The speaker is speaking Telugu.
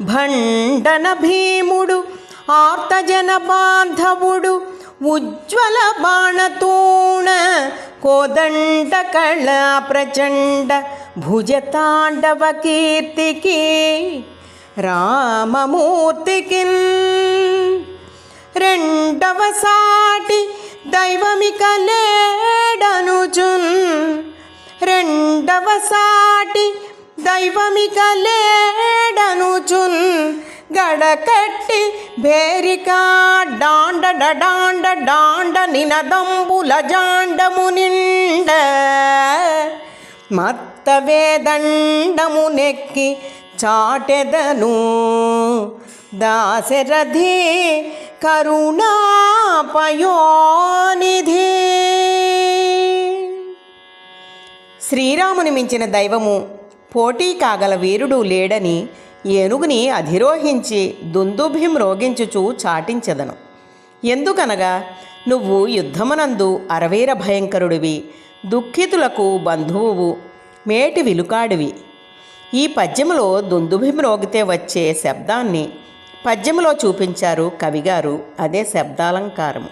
భండన భీముడు ఆర్తజన బాంధవుడు ఉజ్వల బాణతూణ కోదండ కళ ప్రచండ భుజతాండవ కీర్తికి రామమూర్తికి రెండవ సాటి దైవమిక లేడనుచున్. రెండవ సాటి దైవమిక లేడనుచున్ గడకట్టి భేరిక డాండ డాండ డాండ నినదంబుల జాండము నిండ మత్త వేదండము నెక్కి చాటెదను దాశరథి కరుణాపయోనిధి. శ్రీరాముని మించిన దైవము పోటీ కాగల వీరుడు లేడని ఏనుగుని అధిరోహించి దుందుభిం రోగించుచు చాటించదను. ఎందుకనగా నువ్వు యుద్ధమునందు అరవీర భయంకరుడివి దుఃఖితులకు బంధువువు మేటి విలుకాడివి. ఈ పద్యములో దుందుభిం రోగితే వచ్చే శబ్దాన్ని పద్యములో చూపించారు కవిగారు అదే శబ్దాలంకారము.